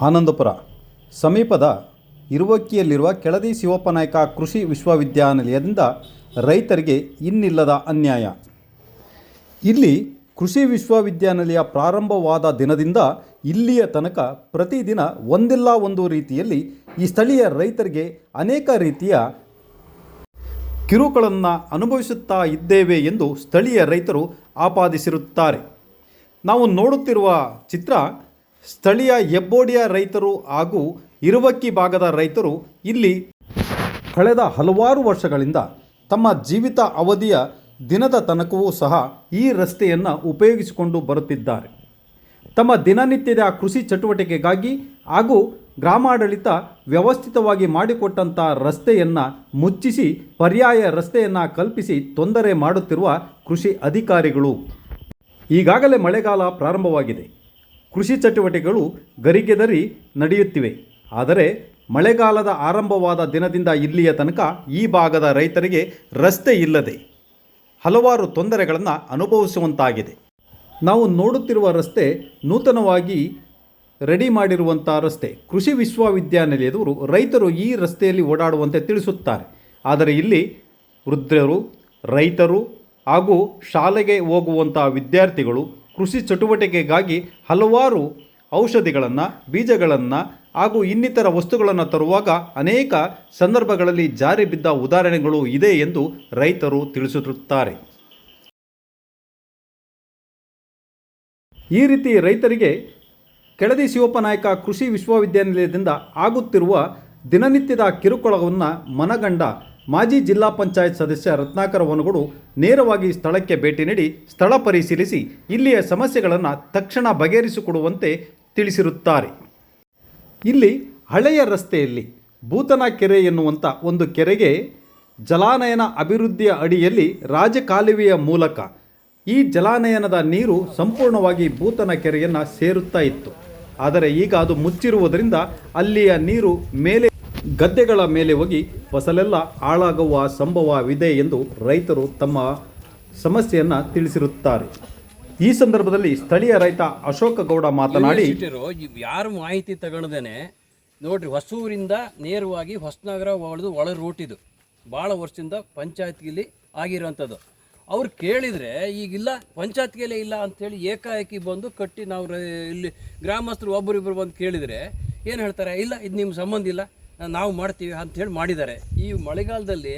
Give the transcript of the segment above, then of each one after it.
ಆನಂದಪುರ. ಸಮೀಪದ ಇರುವಕ್ಕಿಯಲ್ಲಿರುವ ಕೆಳದಿ ಶಿವಪ್ಪನಾಯಕ ಕೃಷಿ ವಿಶ್ವವಿದ್ಯಾನಿಲಯದಿಂದ ರೈತರಿಗೆ ಇನ್ನಿಲ್ಲದ ಅನ್ಯಾಯ. ಇಲ್ಲಿ ಕೃಷಿ ವಿಶ್ವವಿದ್ಯಾನಿಲಯ ಪ್ರಾರಂಭವಾದ ದಿನದಿಂದ ಇಲ್ಲಿಯ ತನಕ ಪ್ರತಿದಿನ ಒಂದಿಲ್ಲ ಒಂದು ರೀತಿಯಲ್ಲಿ ಈ ಸ್ಥಳೀಯ ರೈತರಿಗೆ ಅನೇಕ ರೀತಿಯ ಕಿರುಕುಳನ್ನು ಅನುಭವಿಸುತ್ತಾ ಇದ್ದೇವೆ ಎಂದು ಸ್ಥಳೀಯ ರೈತರು ಆಪಾದಿಸಿರುತ್ತಾರೆ. ನಾವು ನೋಡುತ್ತಿರುವ ಚಿತ್ರ ಸ್ಥಳೀಯ ಹೆಬ್ಬೋಡಿಯ ರೈತರು ಹಾಗೂ ಇರುವಕ್ಕಿ ಭಾಗದ ರೈತರು ಇಲ್ಲಿ ಕಳೆದ ಹಲವಾರು ವರ್ಷಗಳಿಂದ ತಮ್ಮ ಜೀವಿತ ಅವಧಿಯ ದಿನದ ತನಕವೂ ಸಹ ಈ ರಸ್ತೆಯನ್ನು ಉಪಯೋಗಿಸಿಕೊಂಡು ಬರುತ್ತಿದ್ದಾರೆ. ತಮ್ಮ ದಿನನಿತ್ಯದ ಕೃಷಿ ಚಟುವಟಿಕೆಗಾಗಿ ಹಾಗೂ ಗ್ರಾಮಾಡಳಿತ ವ್ಯವಸ್ಥಿತವಾಗಿ ಮಾಡಿಕೊಟ್ಟಂಥ ರಸ್ತೆಯನ್ನು ಮುಚ್ಚಿಸಿ, ಪರ್ಯಾಯ ರಸ್ತೆಯನ್ನು ಕಲ್ಪಿಸಿ ತೊಂದರೆ ಮಾಡುತ್ತಿರುವ ಕೃಷಿ ಅಧಿಕಾರಿಗಳು. ಈಗಾಗಲೇ ಮಳೆಗಾಲ ಪ್ರಾರಂಭವಾಗಿದೆ. ಕೃಷಿ ಚಟುವಟಿಕೆಗಳು ಗರಿಗೆದರಿ ನಡೆಯುತ್ತಿವೆ. ಆದರೆ ಮಳೆಗಾಲದ ಆರಂಭವಾದ ದಿನದಿಂದ ಇಲ್ಲಿಯ ತನಕ ಈ ಭಾಗದ ರೈತರಿಗೆ ರಸ್ತೆ ಇಲ್ಲದೆ ಹಲವಾರು ತೊಂದರೆಗಳನ್ನು ಅನುಭವಿಸುವಂತಾಗಿದೆ. ನಾವು ನೋಡುತ್ತಿರುವ ರಸ್ತೆ ನೂತನವಾಗಿ ರೆಡಿ ಮಾಡಿರುವಂಥ ರಸ್ತೆ. ಕೃಷಿ ವಿಶ್ವವಿದ್ಯಾನಿಲಯದವರು ರೈತರು ಈ ರಸ್ತೆಯಲ್ಲಿ ಓಡಾಡುವಂತೆ ತಿಳಿಸುತ್ತಾರೆ. ಆದರೆ ಇಲ್ಲಿ ವೃದ್ಧರು, ರೈತರು ಹಾಗೂ ಶಾಲೆಗೆ ಹೋಗುವಂಥ ವಿದ್ಯಾರ್ಥಿಗಳು ಕೃಷಿ ಚಟುವಟಿಕೆಗಾಗಿ ಹಲವಾರು ಔಷಧಿಗಳನ್ನು, ಬೀಜಗಳನ್ನು ಹಾಗೂ ಇನ್ನಿತರ ವಸ್ತುಗಳನ್ನು ತರುವಾಗ ಅನೇಕ ಸಂದರ್ಭಗಳಲ್ಲಿ ಜಾರಿ ಬಿದ್ದ ಉದಾಹರಣೆಗಳು ಇದೆ ಎಂದು ರೈತರು ತಿಳಿಸುತ್ತಾರೆ ಈ ರೀತಿ ರೈತರಿಗೆ ಕೆಳದಿ ಶಿವಪ್ಪನಾಯಕ ಕೃಷಿ ವಿಶ್ವವಿದ್ಯಾನಿಲಯದಿಂದ ಆಗುತ್ತಿರುವ ದಿನನಿತ್ಯದ ಕಿರುಕುಳವನ್ನು ಮನಗಂಡ ಮಾಜಿ ಜಿಲ್ಲಾ ಪಂಚಾಯತ್ ಸದಸ್ಯ ರತ್ನಾಕರ ವನಗುಡು ನೇರವಾಗಿ ಸ್ಥಳಕ್ಕೆ ಭೇಟಿ ನೀಡಿ ಸ್ಥಳ ಪರಿಶೀಲಿಸಿ ಇಲ್ಲಿಯ ಸಮಸ್ಯೆಗಳನ್ನು ತಕ್ಷಣ ಬಗೆಹರಿಸಿಕೊಡುವಂತೆ ತಿಳಿಸಿರುತ್ತಾರೆ. ಇಲ್ಲಿ ಹಳೆಯ ರಸ್ತೆಯಲ್ಲಿ ಭೂತನ ಕೆರೆ ಎನ್ನುವಂಥ ಒಂದು ಕೆರೆಗೆ ಜಲಾನಯನ ಅಭಿವೃದ್ಧಿಯ ಅಡಿಯಲ್ಲಿ ರಾಜಕಾಲುವೆಯ ಮೂಲಕ ಈ ಜಲಾನಯನದ ನೀರು ಸಂಪೂರ್ಣವಾಗಿ ಭೂತನ ಕೆರೆಯನ್ನು ಸೇರುತ್ತಾ ಇತ್ತು. ಆದರೆ ಈಗ ಅದು ಮುಚ್ಚಿರುವುದರಿಂದ ಅಲ್ಲಿಯ ನೀರು ಮೇಲೆ ಗದ್ದೆಗಳ ಮೇಲೆ ಹೋಗಿ ಫಸಲೆಲ್ಲ ಹಾಳಾಗುವ ಸಂಭವವಿದೆ ಎಂದು ರೈತರು ತಮ್ಮ ಸಮಸ್ಯೆಯನ್ನು ತಿಳಿಸಿರುತ್ತಾರೆ. ಈ ಸಂದರ್ಭದಲ್ಲಿ ಸ್ಥಳೀಯ ರೈತ ಅಶೋಕ ಗೌಡ ಮಾತನಾಡಿ ಯಾರು ಮಾಹಿತಿ ತಗೊಳ್ದೇನೆ, ನೋಡ್ರಿ ಹೊಸೂರಿಂದ ನೇರವಾಗಿ ಹೊಸನಗರ ಒಳದು ಒಳ ರೂಟ್ ಇದು. ಭಾಳ ವರ್ಷದಿಂದ ಪಂಚಾಯತ್ಗಿಲಿ ಆಗಿರುವಂಥದ್ದು ಅವ್ರು ಕೇಳಿದರೆ, ಈಗಿಲ್ಲ, ಪಂಚಾಯತ್ಗೆಲೇ ಇಲ್ಲ ಅಂಥೇಳಿ ಏಕಾಏಕಿ ಬಂದು ಕಟ್ಟಿ ನಾವು ಇಲ್ಲಿ ಗ್ರಾಮಸ್ಥರು ಒಬ್ಬರಿಬ್ಬರು ಬಂದು ಕೇಳಿದರೆ ಏನು ಹೇಳ್ತಾರೆ, ಇಲ್ಲ, ಇದು ನಿಮ್ಮ ಸಂಬಂಧ ಇಲ್ಲ. ನಾವು ಮಾಡ್ತೀವಿ ಅಂಥೇಳಿ ಮಾಡಿದ್ದಾರೆ. ಈ ಮಳೆಗಾಲದಲ್ಲಿ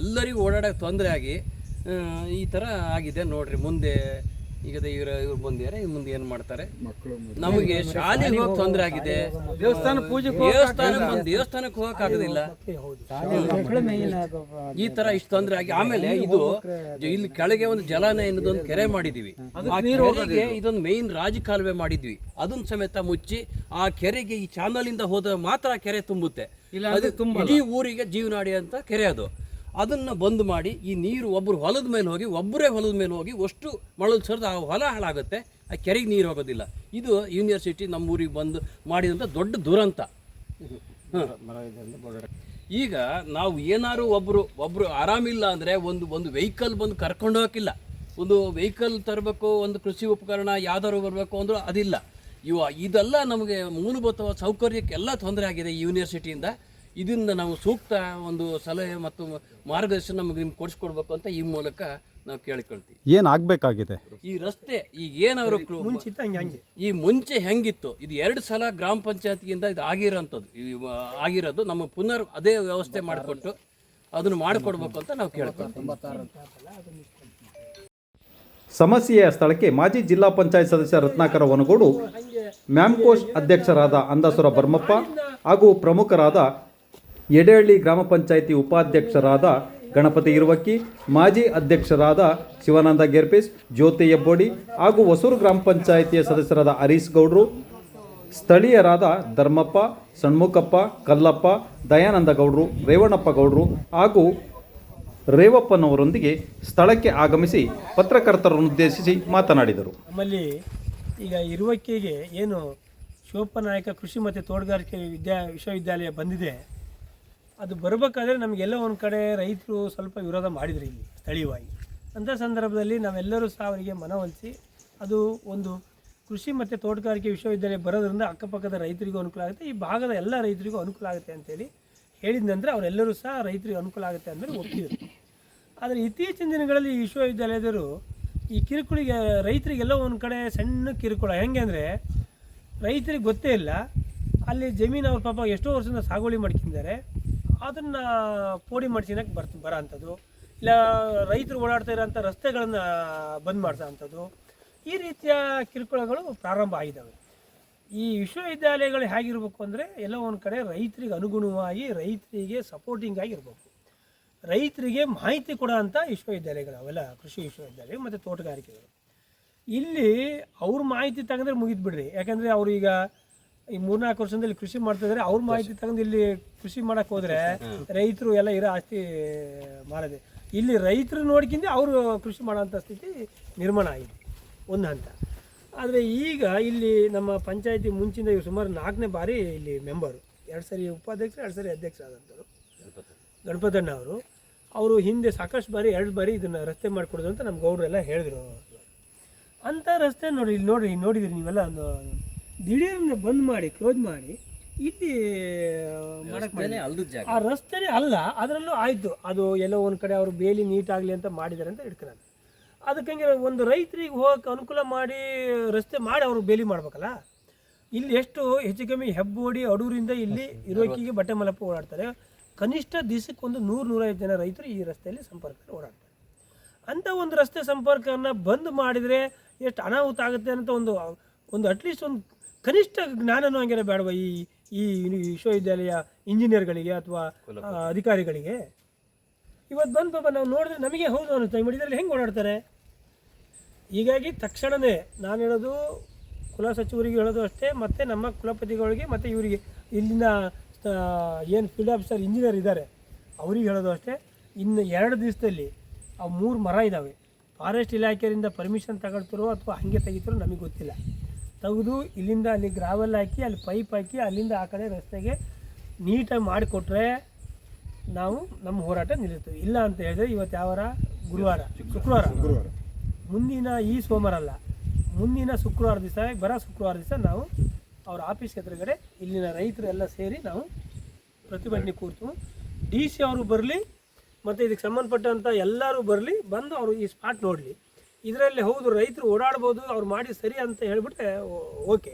ಎಲ್ಲರಿಗೂ ಓಡಾಡೋಕ್ಕೆ ತೊಂದರೆ ಆಗಿ ಈ ಥರ ಆಗಿದೆ ನೋಡಿರಿ ಮುಂದೆ. ಈಗ ಇವ್ರ ಇವ್ರು ಬಂದಿದ್ದಾರೆ ಇವ್ರು ಮುಂದೆ ಏನು ಮಾಡ್ತಾರೆ? ನಮಗೆ ಶಾಲೆಗೆ ಹೋಗಿ ತೊಂದರೆ ಆಗಿದೆ. ದೇವಸ್ಥಾನ ಪೂಜೆ ದೇವಸ್ಥಾನ ದೇವಸ್ಥಾನಕ್ಕೆ ಹೋಗಕ್ ಆಗೋದಿಲ್ಲ. ಈ ತರ ಇಷ್ಟು ತೊಂದರೆ ಆಗಿ ಆಮೇಲೆ ಇದು ಇಲ್ಲಿ ಕೆಳಗೆ ಒಂದು ಜಲಾನಯನದ ಒಂದು ಕೆರೆ ಮಾಡಿದೀವಿ. ಆ ಕೆರೆಗೆ ಇದೊಂದು ಮೇನ್ ರಾಜಕಾಲುವೆ ಮಾಡಿದ್ವಿ. ಅದನ್ನ ಸಮೇತ ಮುಚ್ಚಿ ಆ ಕೆರೆಗೆ ಈ ಚಾನಲ್ ಇಂದ ಹೋದ ಮಾತ್ರ ಆ ಕೆರೆ ತುಂಬುತ್ತೆ. ಅದು ಇಡೀ ಊರಿಗೆ ಜೀವನಾಡಿ ಅಂತ ಕೆರೆ ಅದು. ಅದನ್ನ ಬಂದ್ ಮಾಡಿ ಈ ನೀರು ಒಬ್ಬರು ಹೊಲದ ಮೇಲೆ ಹೋಗಿ ಒಬ್ಬರೇ ಹೊಲದ ಮೇಲೆ ಹೋಗಿ ಅಷ್ಟು ಮಳಲು ಸರಿದು ಆ ಹೊಲ ಹಾಳಾಗುತ್ತೆ. ಆ ಕೆರೆಗೆ ನೀರು ಹೋಗೋದಿಲ್ಲ. ಇದು ಯೂನಿವರ್ಸಿಟಿ ನಮ್ಮ ಊರಿಗೆ ಬಂದು ಮಾಡಿದಂಥ ದೊಡ್ಡ ದುರಂತ. ಈಗ ನಾವು ಏನಾದ್ರು ಒಬ್ಬರು ಒಬ್ಬರು ಆರಾಮಿಲ್ಲ ಅಂದರೆ ಒಂದು ಒಂದು ವೆಹಿಕಲ್ ಬಂದು ಕರ್ಕೊಂಡು ಹೋಗಕ್ಕಿಲ್ಲ. ಒಂದು ವೆಹಿಕಲ್ ತರಬೇಕು, ಒಂದು ಕೃಷಿ ಉಪಕರಣ ಯಾವ್ದಾದ್ರು ಬರಬೇಕು ಅಂದರೂ ಅದಿಲ್ಲ. ಇವ ಇದೆಲ್ಲ ನಮಗೆ ಮೂಲಭೂತವಾದ ಸೌಕರ್ಯಕ್ಕೆಲ್ಲ ತೊಂದರೆ ಆಗಿದೆ ಯೂನಿವರ್ಸಿಟಿಯಿಂದ ಇದರಿಂದ ನಾವು ಸೂಕ್ತ ಒಂದು ಸಲಹೆ ಮತ್ತು ಮಾರ್ಗದರ್ಶನ ನಮಗೆ ನಿಮ್ಗೆ ಕೊಡಿಸ್ಕೊಡ್ಬೇಕು ಅಂತ ಈ ಮೂಲಕ ನಾವು ಕೇಳಿಕೊಳ್ತೀವಿ. ಏನು ಆಗಬೇಕಾಗಿದೆ? ಈ ರಸ್ತೆ ಈಗ ಏನಾದ್ರು ಈ ಮುಂಚೆ ಹೆಂಗಿತ್ತು? ಇದು ಎರಡು ಸಲ ಗ್ರಾಮ ಪಂಚಾಯತಿಯಿಂದ ಇದು ಆಗಿರೋಂಥದ್ದು. ಈ ಆಗಿರೋದು. ನಮ್ಮ ಪುನರ್ ಅದೇ ವ್ಯವಸ್ಥೆ ಮಾಡಿಕೊಟ್ಟು ಅದನ್ನು ಮಾಡಿಕೊಡ್ಬೇಕು ಅಂತ ನಾವು ಕೇಳ್ಕೊಳ್ತೀವಿ. ಸಮಸ್ಯೆಯ ಸ್ಥಳಕ್ಕೆ ಮಾಜಿ ಜಿಲ್ಲಾ ಪಂಚಾಯತ್ ಸದಸ್ಯ ರತ್ನಾಕರ ವನಗೋಡು ಮ್ಯಾಮ್ಕೋಶ್ ಅಧ್ಯಕ್ಷರಾದ ಅಂದಾಸುರ ಬರ್ಮಪ್ಪ ಹಾಗೂ ಪ್ರಮುಖರಾದ ಎಡೆಹಳ್ಳಿ ಗ್ರಾಮ ಪಂಚಾಯಿತಿ ಉಪಾಧ್ಯಕ್ಷರಾದ ಗಣಪತಿ ಇರುವಕ್ಕಿ, ಮಾಜಿ ಅಧ್ಯಕ್ಷರಾದ ಶಿವಾನಂದ ಗೆರ್ಪಿಸ್, ಜ್ಯೋತಿ ಎಬ್ಬೋಡಿ ಹಾಗೂ ಹೊಸೂರು ಗ್ರಾಮ ಪಂಚಾಯಿತಿಯ ಸದಸ್ಯರಾದ ಹರೀಶ್ ಗೌಡ್ರು, ಸ್ಥಳೀಯರಾದ ಧರ್ಮಪ್ಪ, ಸಣ್ಮುಖಪ್ಪ, ಕಲ್ಲಪ್ಪ, ದಯಾನಂದ ಗೌಡ್ರು, ರೇವಣ್ಣಪ್ಪ ಗೌಡ್ರು ಹಾಗೂ ರೇವಪ್ಪನವರೊಂದಿಗೆ ಸ್ಥಳಕ್ಕೆ ಆಗಮಿಸಿ ಪತ್ರಕರ್ತರನ್ನು ಉದ್ದೇಶಿಸಿ ಮಾತನಾಡಿದರು. ನಮ್ಮಲ್ಲಿ ಈಗ ಇರುವಕ್ಕಿಗೆ ಏನು ಶಿವಪ್ಪನಾಯಕ ಕೃಷಿ ಮತ್ತು ತೋಟಗಾರಿಕೆ ವಿದ್ಯಾ ವಿಶ್ವವಿದ್ಯಾಲಯ ಬಂದಿದೆ. ಅದು ಬರಬೇಕಾದ್ರೆ ನಮಗೆಲ್ಲ ಒಂದು ಕಡೆ ರೈತರು ಸ್ವಲ್ಪ ವಿರೋಧ ಮಾಡಿದ್ರು ಇಲ್ಲಿ ಸ್ಥಳೀಯವಾಗಿ. ಅಂಥ ಸಂದರ್ಭದಲ್ಲಿ ನಾವೆಲ್ಲರೂ ಸಹ ಅವರಿಗೆ ಮನವೊಲಿಸಿ ಅದು ಒಂದು ಕೃಷಿ ಮತ್ತು ತೋಟಗಾರಿಕೆ ವಿಶ್ವವಿದ್ಯಾಲಯ ಬರೋದ್ರಿಂದ ಅಕ್ಕಪಕ್ಕದ ರೈತರಿಗೂ ಅನುಕೂಲ ಆಗುತ್ತೆ, ಈ ಭಾಗದ ಎಲ್ಲ ರೈತರಿಗೂ ಅನುಕೂಲ ಆಗುತ್ತೆ ಅಂತೇಳಿ ಹೇಳಿದ ನಂತರ ಅವರೆಲ್ಲರೂ ಸಹ ರೈತರಿಗೆ ಅನುಕೂಲ ಆಗುತ್ತೆ ಅಂದರೆ ಒಪ್ಪಿದರು. ಆದರೆ ಇತ್ತೀಚಿನ ದಿನಗಳಲ್ಲಿ ಈ ವಿಶ್ವವಿದ್ಯಾಲಯದವರು ಈ ಕಿರುಕುಳಿಗೆ ರೈತರಿಗೆಲ್ಲ ಒಂದು ಕಡೆ ಸಣ್ಣ ಕಿರುಕುಳ ಹೆಂಗೆ ಅಂದರೆ ರೈತರಿಗೆ ಗೊತ್ತೇ ಇಲ್ಲ, ಅಲ್ಲಿ ಜಮೀನು ಅವ್ರ ಪಾಪ ಎಷ್ಟೋ ವರ್ಷದಿಂದ ಸಾಗುವಳಿ ಮಾಡ್ಕೊಂಡಿದ್ದಾರೆ ಅದನ್ನು ಪೋಡಿ ಮಾಡ್ಸಿನಕ್ಕೆ ಬರ್ತ ಬರೋ ಅಂಥದ್ದು ಇಲ್ಲ ರೈತರು ಓಡಾಡ್ತಾ ಇರೋಂಥ ರಸ್ತೆಗಳನ್ನು ಬಂದ್ ಮಾಡಿಸೋ ಅಂಥದ್ದು. ಈ ರೀತಿಯ ಕಿರುಕುಳಗಳು ಪ್ರಾರಂಭ ಆಗಿದ್ದಾವೆ. ಈ ವಿಶ್ವವಿದ್ಯಾಲಯಗಳು ಹೇಗಿರ್ಬೇಕು ಅಂದರೆ ಎಲ್ಲ ಒಂದು ಕಡೆ ರೈತರಿಗೆ ಅನುಗುಣವಾಗಿ ರೈತರಿಗೆ ಸಪೋರ್ಟಿಂಗ್ ಆಗಿರ್ಬೇಕು. ರೈತರಿಗೆ ಮಾಹಿತಿ ಕೊಡೋ ಅಂಥ ವಿಶ್ವವಿದ್ಯಾಲಯಗಳು ಅವೆಲ್ಲ, ಕೃಷಿ ವಿಶ್ವವಿದ್ಯಾಲಯ ಮತ್ತು ತೋಟಗಾರಿಕೆಗಳು. ಇಲ್ಲಿ ಅವ್ರ ಮಾಹಿತಿ ತಗಂದ್ರೆ ಮುಗಿದ್ ಬಿಡ್ರಿ. ಯಾಕಂದರೆ ಈಗ ಈ ಮೂರ್ನಾಲ್ಕು ವರ್ಷದಲ್ಲಿ ಕೃಷಿ ಮಾಡ್ತಾ ಇದ್ದಾರೆ. ಅವ್ರ ಮಾಹಿತಿ ತಗೊಂಡು ಇಲ್ಲಿ ಕೃಷಿ ಮಾಡಕ್ ಹೋದ್ರೆ ರೈತರು ಎಲ್ಲ ಇರೋ ಆಸ್ತಿ ಮಾರದೆ. ಇಲ್ಲಿ ರೈತರು ನೋಡ್ಕಿಂದೆ ಅವರು ಕೃಷಿ ಮಾಡೋಂಥ ಸ್ಥಿತಿ ನಿರ್ಮಾಣ ಆಗಿದೆ. ಒಂದು ಹಂತ. ಆದರೆ ಈಗ ಇಲ್ಲಿ ನಮ್ಮ ಪಂಚಾಯತಿ ಮುಂಚಿಂದ ಇವ್ರು ಸುಮಾರು ನಾಲ್ಕನೇ ಬಾರಿ ಇಲ್ಲಿ ಮೆಂಬರು. ಎರಡು ಸರಿ ಉಪಾಧ್ಯಕ್ಷರು, ಎರಡು ಸರಿ ಅಧ್ಯಕ್ಷರಾದಂಥವ್ರು. ಗಣಪತಣ್ಣ ಅವರು. ಅವರು ಹಿಂದೆ ಸಾಕಷ್ಟು ಬಾರಿ, ಎರಡು ಬಾರಿ ಇದನ್ನು ರಸ್ತೆ ಮಾಡಿಕೊಡೋದು ಅಂತ ನಮ್ಮ ಗೌಡ್ರೆಲ್ಲ ಹೇಳಿದ್ರು. ಅಂಥ ರಸ್ತೆ ನೋಡಿ, ಇಲ್ಲಿ ನೋಡ್ರಿ ನೋಡಿದ್ರಿ ನೀವೆಲ್ಲ ಒಂದು ದಿಢೀರ್ನ ಬಂದ್ ಮಾಡಿ ಕ್ಲೋಸ್ ಮಾಡಿ ಇಲ್ಲಿ ಮಾಡಕ್ಕೆ ಆ ರಸ್ತೆನೇ ಅಲ್ಲ ಅದರಲ್ಲೂ ಆಯಿತು. ಅದು ಎಲ್ಲೋ ಒಂದು ಕಡೆ ಅವರು ಬೇಲಿ ನೀಟಾಗಲಿ ಅಂತ ಮಾಡಿದ್ದಾರೆ ಅಂತ ಇಟ್ಕೊಳ್ಳೋಣ ಅದಕ್ಕೆ ಹಂಗೆ ಒಂದು ರೈತರಿಗೆ ಹೋಗಕ್ಕೆ ಅನುಕೂಲ ಮಾಡಿ ರಸ್ತೆ ಮಾಡಿ ಅವರು ಬೇಲಿ ಮಾಡ್ಬೇಕಲ್ಲ? ಇಲ್ಲಿ ಎಷ್ಟು ಹೆಚ್ಚು ಕಮ್ಮಿ ಹೆಬ್ಬೋಡಿ ಅಡೂರಿಂದ ಇಲ್ಲಿ ಇರೋಕಿಗೆ ಬಟ್ಟೆ ಮಲಪ್ಪ ಓಡಾಡ್ತಾರೆ. ಕನಿಷ್ಠ ದಿವಸಕ್ಕೆ ಒಂದು ನೂರು ನೂರೈವತ್ತು ಜನ ರೈತರು ಈ ರಸ್ತೆಯಲ್ಲಿ ಸಂಪರ್ಕ ಓಡಾಡ್ತಾರೆ. ಅಂಥ ಒಂದು ರಸ್ತೆ ಸಂಪರ್ಕವನ್ನು ಬಂದ್ ಮಾಡಿದರೆ ಎಷ್ಟು ಅನಾಹುತ ಆಗುತ್ತೆ ಅಂತ ಒಂದು ಒಂದು ಅಟ್ಲೀಸ್ಟ್ ಒಂದು ಕನಿಷ್ಠ ಜ್ಞಾನನೂ ಹಂಗೇನೆ ಬೇಡವಾ ಈ ಈ ವಿಶ್ವವಿದ್ಯಾಲಯ ಇಂಜಿನಿಯರ್ಗಳಿಗೆ ಅಥವಾ ಅಧಿಕಾರಿಗಳಿಗೆ? ಇವತ್ತು ಬಂದು ಪಾಪ ನಾವು ನೋಡಿದ್ರೆ ನಮಗೆ ಹೌದು ಅನ್ನಿಸ್ತಾ ಮಾಡಿದ್ರಲ್ಲಿ ಹೆಂಗೆ ಓಡಾಡ್ತಾರೆ? ಹೀಗಾಗಿ ತಕ್ಷಣವೇ ನಾನು ಹೇಳೋದು ಕುಲ ಸಚಿವರಿಗೆ ಹೇಳೋದು ಅಷ್ಟೇ ಮತ್ತು ನಮ್ಮ ಕುಲಪತಿಗಳಿಗೆ ಮತ್ತು ಇವರಿಗೆ. ಇಲ್ಲಿನ ಏನು ಫೀಲ್ಡ್ ಆಫೀಸರ್ ಇಂಜಿನಿಯರ್ ಇದ್ದಾರೆ ಅವ್ರಿಗೆ ಹೇಳೋದು ಅಷ್ಟೇ. ಇನ್ನು ಎರಡು ದಿವಸದಲ್ಲಿ ಆ ಮೂರು ಮರ ಇದ್ದಾವೆ ಫಾರೆಸ್ಟ್ ಇಲಾಖೆಯಿಂದ ಪರ್ಮಿಷನ್ ತಗೊಳ್ತಾರೋ ಅಥವಾ ಹಾಗೆ ತೆಗಿತಾರೋ ನಮಗೆ ಗೊತ್ತಿಲ್ಲ. ತೆಗೆದು ಇಲ್ಲಿಂದ ಅಲ್ಲಿ ಗ್ರಾವೆಲ್ ಹಾಕಿ ಅಲ್ಲಿ ಪೈಪ್ ಹಾಕಿ ಅಲ್ಲಿಂದ ಆ ಕಡೆ ರಸ್ತೆಗೆ ನೀಟಾಗಿ ಮಾಡಿಕೊಟ್ರೆ ನಾವು ನಮ್ಮ ಹೋರಾಟ ನಿಲ್ಲಿಸ್ತೀವಿ. ಇಲ್ಲ ಅಂತ ಹೇಳಿದ್ರೆ ಇವತ್ತು ಯಾವಾರ ಗುರುವಾರ. ಶುಕ್ರವಾರ. ಮುಂದಿನ ಈ ಸೋಮವಾರ ಅಲ್ಲ. ಮುಂದಿನ ಶುಕ್ರವಾರ ದಿವಸ ಬರೋ ಶುಕ್ರವಾರ ದಿವಸ ನಾವು ಅವ್ರ ಆಫೀಸ್ ಎದುರುಗಡೆ ಇಲ್ಲಿನ ರೈತರೆಲ್ಲ ಸೇರಿ ನಾವು ಪ್ರತಿಭಟನೆ ಕೂರ್ತು ಡಿ ಸಿ ಅವರು ಬರಲಿ ಮತ್ತು ಇದಕ್ಕೆ ಸಂಬಂಧಪಟ್ಟಂಥ ಎಲ್ಲರೂ ಬರಲಿ ಬಂದು ಅವರು ಈ ಸ್ಪಾಟ್ ನೋಡಲಿ. ಇದರಲ್ಲಿ ಹೌದು ರೈತರು ಓಡಾಡ್ಬೋದು ಅವ್ರು ಮಾಡಿ ಸರಿ ಅಂತ ಹೇಳ್ಬಿಟ್ರೆ ಓಕೆ.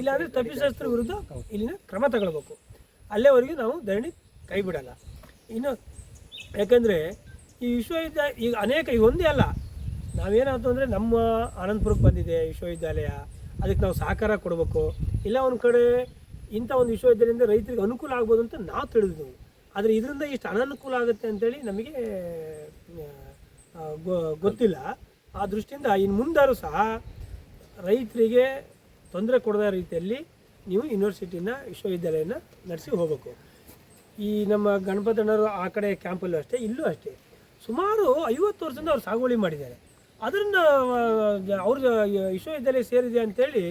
ಇಲ್ಲಾಂದರೆ ತಪ್ಪಿಸಸ್ತ್ರ ವಿರುದ್ಧ ಇಲ್ಲಿನ ಕ್ರಮ ತಗೊಳ್ಬೇಕು. ಅಲ್ಲೇವರೆಗೂ ನಾವು ಧರಣಿ ಕೈ ಬಿಡಲ್ಲ ಇನ್ನು ಯಾಕಂದರೆ ಈ ವಿಶ್ವವಿದ್ಯಾಲಯ ಈಗ ಅನೇಕ ಈಗ ಒಂದೇ ಅಲ್ಲ. ನಾವೇನಾಯ್ತು ಅಂದರೆ ನಮ್ಮ ಆನಂದಪುರಕ್ಕೆ ಬಂದಿದೆ ವಿಶ್ವವಿದ್ಯಾಲಯ. ಅದಕ್ಕೆ ನಾವು ಸಹಕಾರ ಕೊಡಬೇಕು. ಇಲ್ಲ ಒಂದು ಕಡೆ ಇಂಥ ಒಂದು ವಿಶ್ವವಿದ್ಯಾಲಯದಿಂದ ರೈತರಿಗೆ ಅನುಕೂಲ ಆಗ್ಬೋದು ಅಂತ ನಾವು ತಿಳಿದ್ವಿ ಆದರೆ ಇದರಿಂದ ಇಷ್ಟು ಅನನುಕೂಲ ಆಗುತ್ತೆ ಅಂತೇಳಿ ನಮಗೆ ಗೊತ್ತಿಲ್ಲ. ಆ ದೃಷ್ಟಿಯಿಂದ ಇನ್ನು ಮುಂದಾದ್ರೂ ಸಹ ರೈತರಿಗೆ ತೊಂದರೆ ಕೊಡದ ರೀತಿಯಲ್ಲಿ ನೀವು ಯೂನಿವರ್ಸಿಟಿನ ವಿಶ್ವವಿದ್ಯಾಲಯನ ನಡೆಸಿ ಹೋಗಬೇಕು. ಈ ನಮ್ಮ ಗಣಪತಣ್ಣರು ಆ ಕಡೆ ಕ್ಯಾಂಪಲ್ಲೂ ಅಷ್ಟೇ, ಇಲ್ಲೂ ಅಷ್ಟೇ. ಸುಮಾರು ಐವತ್ತು ವರ್ಷದಿಂದ ಅವ್ರು ಸಾಗುವಳಿ ಮಾಡಿದ್ದಾರೆ. ಅದನ್ನು ಅವ್ರ ವಿಶ್ವವಿದ್ಯಾಲಯ ಸೇರಿದೆ ಅಂತೇಳಿ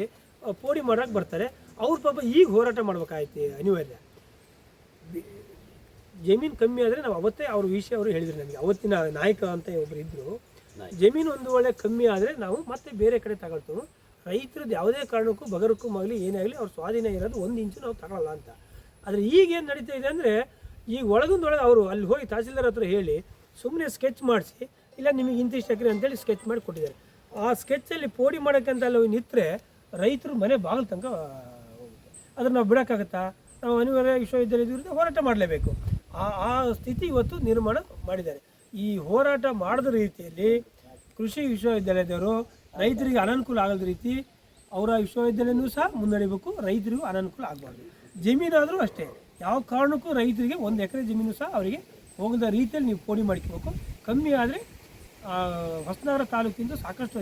ಪೋಡಿ ಮಾಡೋಕೆ ಬರ್ತಾರೆ. ಅವ್ರ ಪಾಪ ಈಗ ಹೋರಾಟ ಮಾಡ್ಬೇಕಾಯ್ತು ಅನಿವಾರ್ಯ. ಜಮೀನು ಕಮ್ಮಿ ಆದರೆ ನಾವು ಅವತ್ತೇ ಅವ್ರ ವಿಷಯ ಅವರು ಹೇಳಿದ್ರು ನನಗೆ. ಅವತ್ತಿನ ನಾಯಕ ಅಂತ ಒಬ್ಬರು ಇದ್ದರು ಜಮೀನು ಒಂದು ಒಳ್ಳೆ ಕಮ್ಮಿ ಆದರೆ ನಾವು ಮತ್ತೆ ಬೇರೆ ಕಡೆ ತಗೊಳ್ತೀವಿ. ರೈತರದ್ದು ಯಾವುದೇ ಕಾರಣಕ್ಕೂ ಬಗರಕ್ಕೂ ಆಗಲಿ ಏನೇ ಆಗಲಿ ಅವ್ರ ಸ್ವಾಧೀನ ಇರೋದು ಒಂದು ಇಂಚು ನಾವು ತಗೊಳ್ಳಲ್ಲ ಅಂತ. ಆದರೆ ಈಗ ಏನು ನಡೀತಾ ಇದೆ ಅಂದರೆ ಈಗ ಒಳಗೊಂದೊಳಗೆ ಅವರು ಅಲ್ಲಿ ಹೋಗಿ ತಹಸೀಲ್ದಾರ್ ಹತ್ರ ಹೇಳಿ ಸುಮ್ಮನೆ ಸ್ಕೆಚ್ ಮಾಡಿಸಿ, ಇಲ್ಲ ನಿಮಗೆ ಇಂತಿಷ್ಟು ಎಕರೆ ಅಂತೇಳಿ ಸ್ಕೆಚ್ ಮಾಡಿ ಕೊಟ್ಟಿದ್ದಾರೆ. ಆ ಸ್ಕೆಚ್ಚಲ್ಲಿ ಪೋಡಿ ಮಾಡೋಕ್ಕಂತ ಅಲ್ಲಿ ನಿಂತರೆ ರೈತರು ಮನೆ ಬಾಗಿಲು ತನಕ ಅದನ್ನು ನಾವು ಬಿಡೋಕ್ಕಾಗತ್ತಾ? ನಾವು ಅನಿವಾರ್ಯ ವಿಶ್ವವಿದ್ಯಾಲಯದ ವಿರುದ್ಧ ಹೋರಾಟ ಮಾಡಲೇಬೇಕು. ಆ ಆ ಸ್ಥಿತಿ ಇವತ್ತು ನಿರ್ಮಾಣ ಮಾಡಿದ್ದಾರೆ. ಈ ಹೋರಾಟ ಮಾಡದ ರೀತಿಯಲ್ಲಿ ಕೃಷಿ ವಿಶ್ವವಿದ್ಯಾಲಯದವರು ರೈತರಿಗೆ ಅನನುಕೂಲ ಆಗದ ರೀತಿ ಅವರ ವಿಶ್ವವಿದ್ಯಾಲಯನೂ ಸಹ ಮುನ್ನಡಿಬೇಕು ರೈತರಿಗೂ ಅನನುಕೂಲ ಆಗಬಾರ್ದು. ಜಮೀನಾದರೂ ಅಷ್ಟೇ, ಯಾವ ಕಾರಣಕ್ಕೂ ರೈತರಿಗೆ ಒಂದು ಎಕರೆ ಜಮೀನು ಸಹ ಅವರಿಗೆ ಹೋಗದ ರೀತಿಯಲ್ಲಿ ನೀವು ಪೋಡಿ ಮಾಡ್ಕೋಬೇಕು. ಕಮ್ಮಿ ಆದರೆ ಹೊಸನಗರ ತಾಲೂಕಿಂದ ಸಾಕಷ್ಟು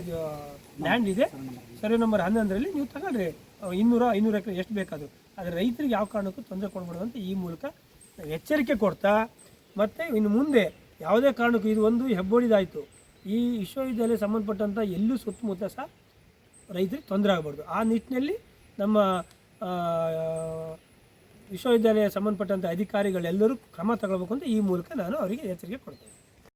ಲ್ಯಾಂಡ್ ಇದೆ. ಸರ್ವೆ ನಂಬರ್ ಹನ್ನೊಂದರಲ್ಲಿ ನೀವು ತಗೊಳ್ರಿ ಇನ್ನೂರ ಐನೂರು ಎಕರೆ ಎಷ್ಟು ಬೇಕಾದರೂ. ಆದರೆ ರೈತರಿಗೆ ಯಾವ ಕಾರಣಕ್ಕೂ ತೊಂದರೆ ಕೊಡಬಾರ್ದು ಅಂತ ಈ ಮೂಲಕ ಎಚ್ಚರಿಕೆ ಕೊಡ್ತಾ, ಮತ್ತು ಇನ್ನು ಮುಂದೆ ಯಾವುದೇ ಕಾರಣಕ್ಕೂ ಇದು ಒಂದು ಹೆಬ್ಬೊಳಿದಾಯಿತು ಈ ವಿಶ್ವವಿದ್ಯಾಲಯ ಸಂಬಂಧಪಟ್ಟಂಥ ಎಲ್ಲೂ ಸುತ್ತಮುತ್ತ ಸಹ ರೈತರಿಗೆ ತೊಂದರೆ ಆಗಬಾರ್ದು. ಆ ನಿಟ್ಟಿನಲ್ಲಿ ನಮ್ಮ ವಿಶ್ವವಿದ್ಯಾಲಯ ಸಂಬಂಧಪಟ್ಟಂಥ ಅಧಿಕಾರಿಗಳೆಲ್ಲರೂ ಕ್ರಮ ತಗೊಳ್ಬೇಕು ಅಂತ ಈ ಮೂಲಕ ನಾನು ಅವರಿಗೆ ಎಚ್ಚರಿಕೆ ಕೊಡ್ತೇನೆ.